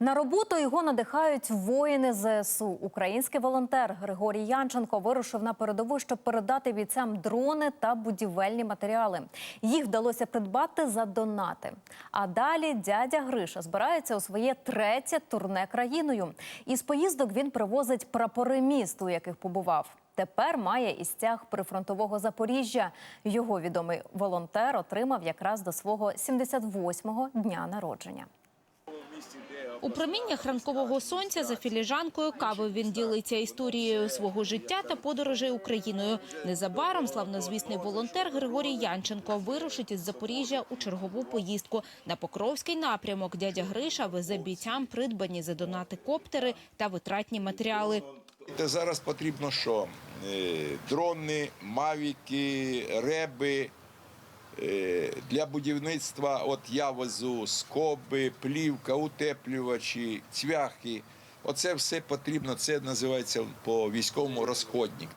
На роботу його надихають воїни ЗСУ. Український волонтер Григорій Янченко вирушив на передову, щоб передати бійцям дрони та будівельні матеріали. Їх вдалося придбати за донати. А далі дядя Гриша збирається у своє третє турне країною. Із поїздок він привозить прапори міст, у яких побував. Тепер має і стяг прифронтового Запоріжжя. Його відомий волонтер отримав якраз до свого 78-го дня народження. У проміннях ранкового сонця за філіжанкою кави він ділиться історією свого життя та подорожей Україною. Незабаром славнозвісний волонтер Григорій Янченко вирушить із Запоріжжя у чергову поїздку. На Покровський напрямок дядя Гриша везе бійцям придбані за донати коптери та витратні матеріали. Зараз потрібно що? Е, Дрони, мавіки, реби. Е, Для будівництва от я везу скоби, плівка, утеплювачі, цвяхи. Оце все потрібно. Це називається по військовому розходник.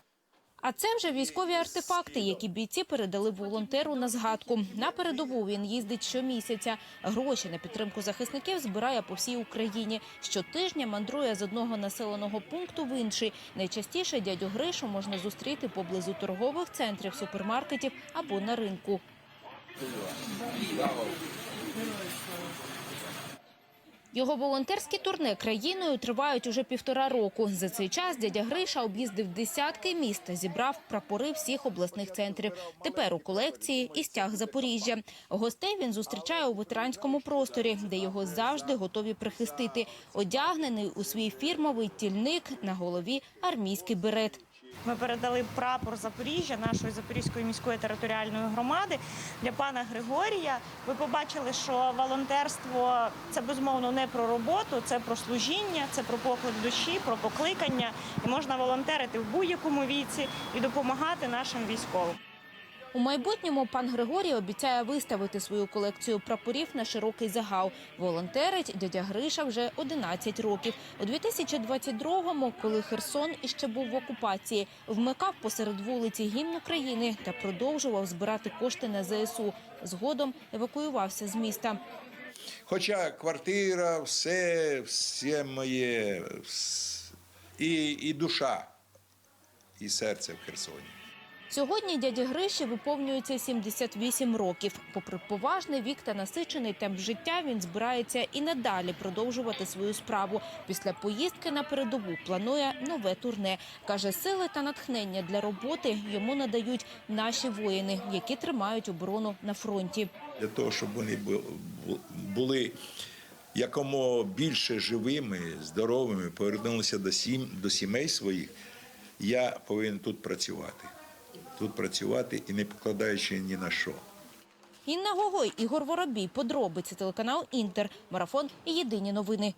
А це вже військові артефакти, які бійці передали волонтеру на згадку. На передову він їздить щомісяця. Гроші на підтримку захисників збирає по всій Україні. Щотижня мандрує з одного населеного пункту в інший. Найчастіше дядю Гришу можна зустріти поблизу торгових центрів, супермаркетів або на ринку. Його волонтерські турне країною тривають уже півтора року. За цей час дядя Гриша об'їздив десятки міст зібрав прапори всіх обласних центрів. Тепер у колекції і стяг Запоріжжя. Гостей він зустрічає у ветеранському просторі, де його завжди готові прихистити. Одягнений у свій фірмовий тільник на голові армійський берет. Ми передали прапор Запоріжжя нашої Запорізької міської територіальної громади для пана Григорія. Ви побачили, що волонтерство це безумовно не про роботу, це про служіння, це про поклик душі, про покликання. І можна волонтерити в будь-якому віці і допомагати нашим військовим. У майбутньому пан Григорій обіцяє виставити свою колекцію прапорів на широкий загал. Волонтерить дядя Гриша вже 11 років. У 2022-му, коли Херсон іще був в окупації, вмикав посеред вулиці гімн України та продовжував збирати кошти на ЗСУ. Згодом евакуювався з міста. Хоча квартира, все, все моє, і, і душа, і серце в Херсоні. Сьогодні дяді Гриші виповнюється 78 років. Попри поважний вік та насичений темп життя, він збирається і надалі продовжувати свою справу. Після поїздки на передову планує нове турне. Каже, сили та натхнення для роботи йому надають наші воїни, які тримають оборону на фронті. для того, щоб вони бу- бу- були якомога більше живими, здоровими, повернулися до, сім, до сімей своїх, я повинен тут працювати. Тут працювати і не покладаючи ні на що. Інна Гогой, Ігор Воробій, подробиці телеканал Інтер, марафон і єдині новини.